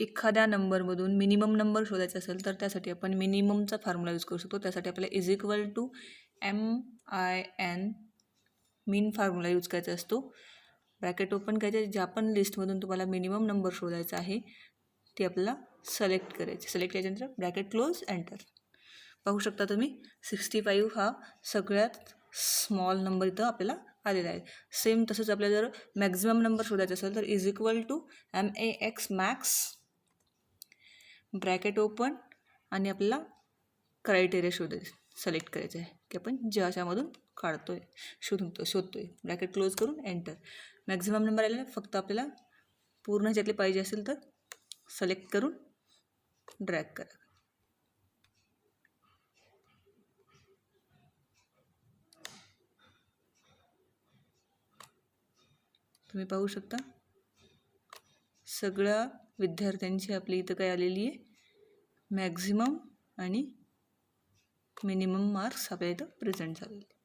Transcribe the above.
एखाद्या नंबरमधून minimum number शोधायचा असेल तर त्यासाठी आपण मिनिममचा फॉर्म्युला यूज करू शकतो. त्यासाठी आपल्याला is equal to M I N min formula use करायचा असतो. ब्रॅकेट ओपन करायचे ज्या पण लिस्टमधून तुम्हाला मिनिमम नंबर शोधायचा आहे ते आपल्याला सिलेक्ट करायचे. सिलेक्ट केल्यानंतर ब्रॅकेट क्लोज एंटर पाहू शकता तुम्ही सिक्स्टी फाईव्ह हा सगळ्यात स्मॉल नंबर इथं आपल्याला आलेला आहे. सेम तसंच आपल्याला जर मॅक्झिमम नंबर शोधायचा असेल तर is equal to M A X max bracket open आणि आपल्याला क्रायटेरिया शोधायचं सिलेक्ट करायचं आहे की आपण ज्याच्यामधून काढतो आहे शोधतो शोधतो आहे ब्रॅकेट क्लोज करून एंटर. मॅक्झिमम नंबर आलेला आहे, फक्त आपल्याला पूर्ण ह्याच्यातले पाहिजे असेल तर सिलेक्ट करून ड्रॅग करा. तुम्ही पाहू शकता सगळ्या विद्यार्थ्यांची आपली इथं काय आलेली आहे. मॅक्झिमम आणि मिनिमम मार्क्स आपल्या इथं प्रेझेंट झालेले.